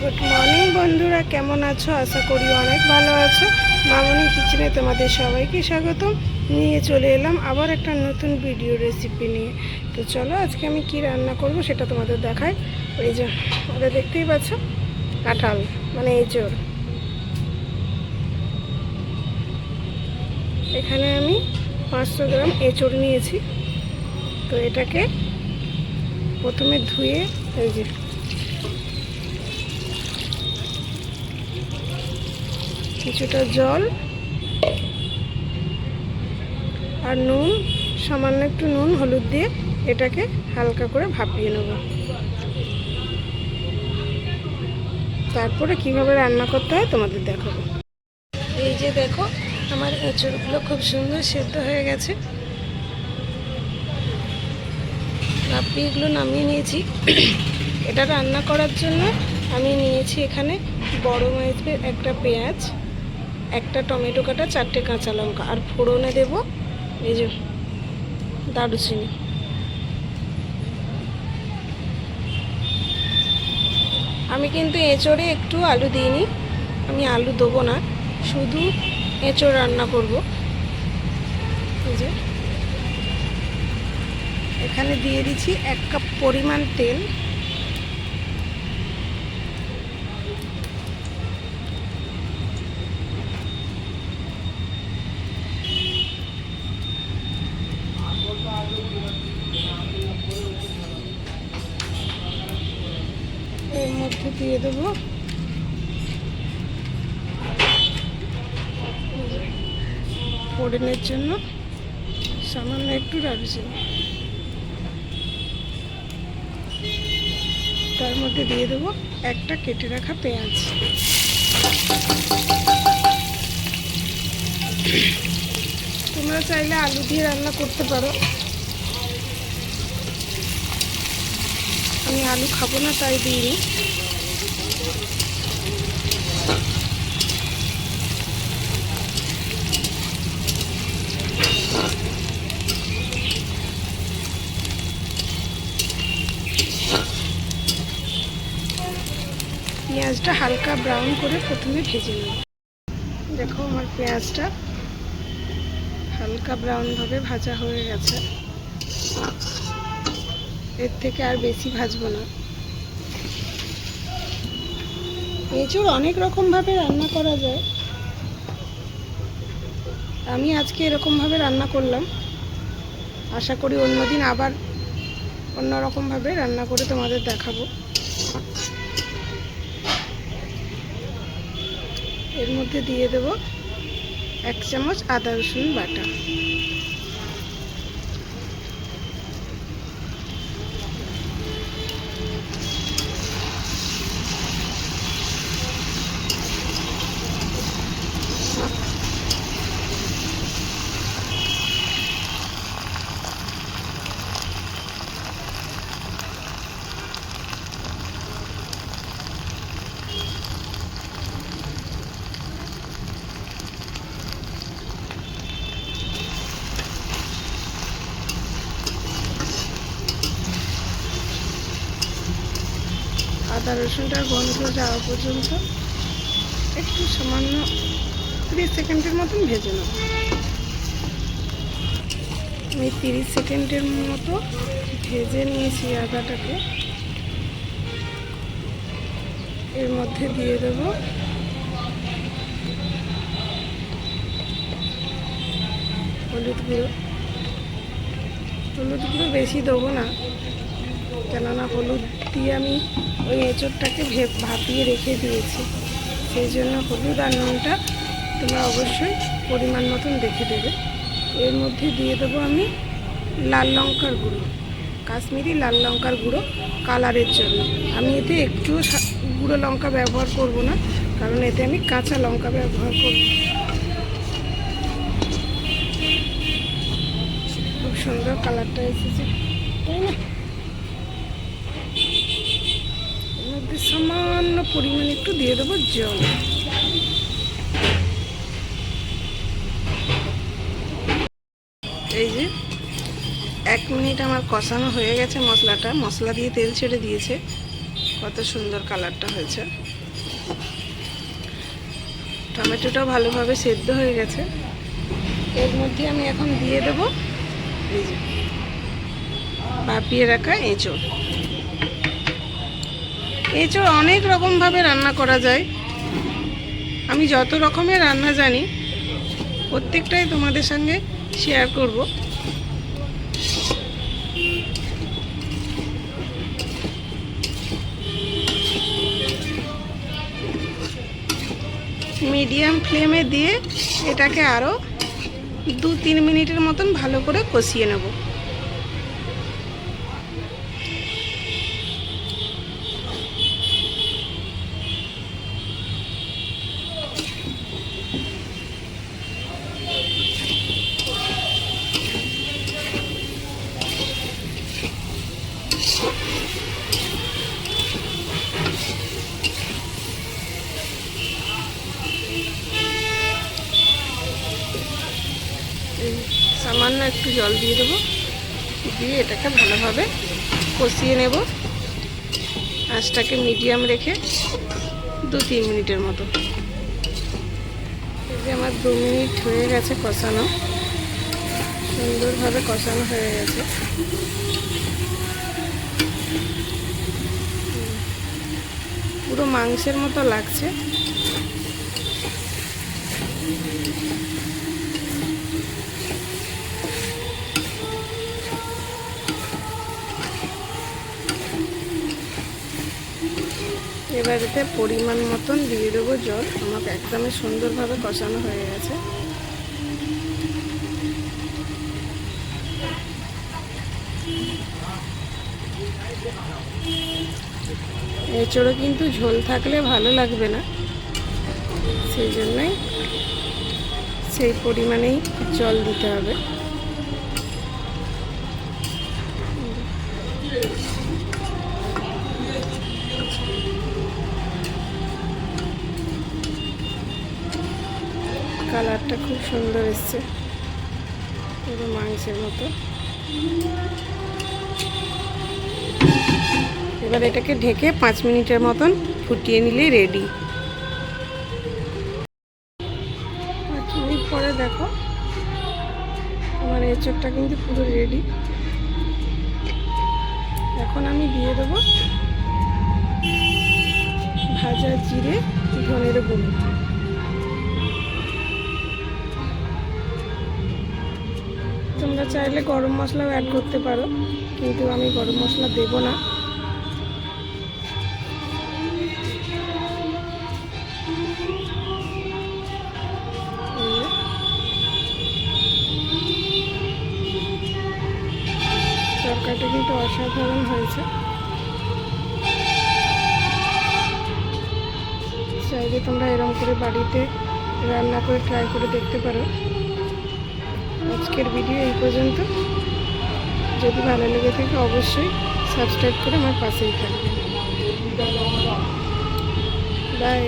Good morning বন্ধুরা। কেমন আছো? আশা করি অনেক ভালো আছো। মামনি কিচেনে তোমাদের সবাইকে স্বাগতম। নিয়ে চলে এলাম আবার একটা নতুন ভিডিও রেসিপি নিয়ে। তো চলো, আজকে আমি কি রান্না করব সেটা তোমাদের দেখাই। এই যে, ওটা দেখতেই পাচ্ছ? কাঁঠাল মানে এঁচড়। এখানে আমি পাঁচশো গ্রাম এঁচড় নিয়েছি। তো এটাকে প্রথমে ধুয়ে, এই যে কিছুটা জল আর নুন, সামান্য একটু নুন, হলুদ দিয়ে এটাকে হালকা করে ভাপিয়ে নেব। তারপরে কীভাবে রান্না করতে হয় তোমাদের দেখাবো। এই যে দেখো, আমার এঁচড়গুলো খুব সুন্দর সেদ্ধ হয়ে গেছে। এগুলো নামিয়ে নিয়েছি। এটা রান্না করার জন্য আমি নিয়েছি এখানে বড় মাইজের একটা পেঁয়াজ। একটা টমেটো কাটা, চারটে কাঁচা লঙ্কা। আর ফোড়নে দেব এই যে দারুচিনি। আমি কিন্তু এঁচড়ে একটু আলু দিইনি। আমি আলু দেবো না, শুধু এঁচড় রান্না করব। এই যে। এখানে দিয়ে দিচ্ছি এক কাপ পরিমাণ তেল। মধ্যে দিয়ে দেবো। ফোড়নের জন্য সামান্য একটু দারুচিনি তার মধ্যে দিয়ে দেবো একটা কেটে রাখা পেঁয়াজ। তোমরা চাইলে আলু দিয়ে রান্না করতে পারো। আমি আলু খাব না, তাই দিইনি। পেঁয়াজটা হালকা ব্রাউন করে প্রথমে ভেজে নেব দেখো আমার পেঁয়াজটা হালকা ব্রাউনভাবে ভাজা হয়ে গেছে। এর থেকে আর বেশি ভাজবো না। এঁচুড় অনেক রকমভাবে রান্না করা যায়। আমি আজকে এরকমভাবে রান্না করলাম। আশা করি অন্যদিন আবার অন্য রকমভাবে রান্না করে তোমাদের দেখাবো। এর মধ্যে দিয়ে দেব এক চামচ আদা রসুন বাটা। আদা রসুনটার গন্ধ যাওয়া পর্যন্ত একটু সামান্য তিরিশ সেকেন্ডের মতন ভেজে নেব। আমি তিরিশ সেকেন্ডের মতো ভেজে নিয়েছি আদাটাকে। এর মধ্যে দিয়ে দেব হলুদ গুঁড়ো। হলুদ গুঁড়ো বেশি দেবো না, কেননা হলুদ দিয়ে আমি ওই এঁচড়টাকে ভাপিয়ে রেখে দিয়েছি। সেই জন্য হলুদ আর নুনটা তোমরা অবশ্যই পরিমাণ মতন দেখে দেবে। এর মধ্যে দিয়ে দেবো আমি লাল লঙ্কার গুঁড়ো, কাশ্মীরি লাল লঙ্কার গুঁড়ো কালারের জন্য। আমি এতে একটুও গুঁড়ো লঙ্কা ব্যবহার করব না, কারণ এতে আমি কাঁচা লঙ্কা ব্যবহার করব। খুব সুন্দর কালারটা এসেছে, তাই না এর মধ্যে সামান্য পরিমাণ একটু দিয়ে দেবো জল। এই যে, এক মিনিট আমার কষানো হয়ে গেছে মশলাটা। মশলা দিয়ে তেল ছেড়ে দিয়েছে। কত সুন্দর কালারটা হয়েছে। টমেটোটাও ভালোভাবে সেদ্ধ হয়ে গেছে। এর মধ্যে আমি এখন দিয়ে দেবো এই যে ভাপিয়ে রাখা এঁচড়। এঁচড় অনেক রকমভাবে রান্না করা যায়। আমি যত রকমের রান্না জানি, প্রত্যেকটাই তোমাদের সঙ্গে শেয়ার করব। মিডিয়াম ফ্লেমে দিয়ে এটাকে আরও দু তিন মিনিটের মতন ভালো করে কষিয়ে নেব। একটু জল দিয়ে দেবো। দিয়ে এটাকে ভালোভাবে কষিয়ে নেব। আঁচটাকে মিডিয়াম রেখে দু তিন মিনিটের মতো। যে আমার দু মিনিট হয়ে গেছে কষানো। সুন্দরভাবে কষানো হয়ে গেছে। পুরো মাংসের মতো লাগছে। এবার এতে পরিমাণ মতন দিয়ে দেবো জল। আমাকে একদমই সুন্দরভাবে কষানো হয়ে গেছে। এছাড়াও কিন্তু ঝোল থাকলে ভালো লাগবে না। সেই জন্যই সেই পরিমাণেই জল দিতে হবে। কালারটা খুব সুন্দর এসছে। পুরো মাংসের মতো। এবার এটাকে ঢেকে পাঁচ মিনিটের মতন ফুটিয়ে নিলেই রেডি পাঁচ মিনিট পরে দেখো, আমার এঁচড়টা কিন্তু পুরো রেডি এখন আমি দিয়ে দেবো ভাজা জিরে ধনের গুঁড়ো চাইলে গরম মশলাও অ্যাড করতে পারো, কিন্তু আমি গরম মশলা দেব না। তরকারিটা কিন্তু অসাধারণ হয়েছে। চাইলে তোমরা এরকম করে বাড়িতে রান্না করে ট্রাই করে দেখতে পারো। আজকের ভিডিও এই পর্যন্ত। যদি ভালো লেগে থাকে অবশ্যই সাবস্ক্রাইব করে আমার পাশেই থাকবে বাই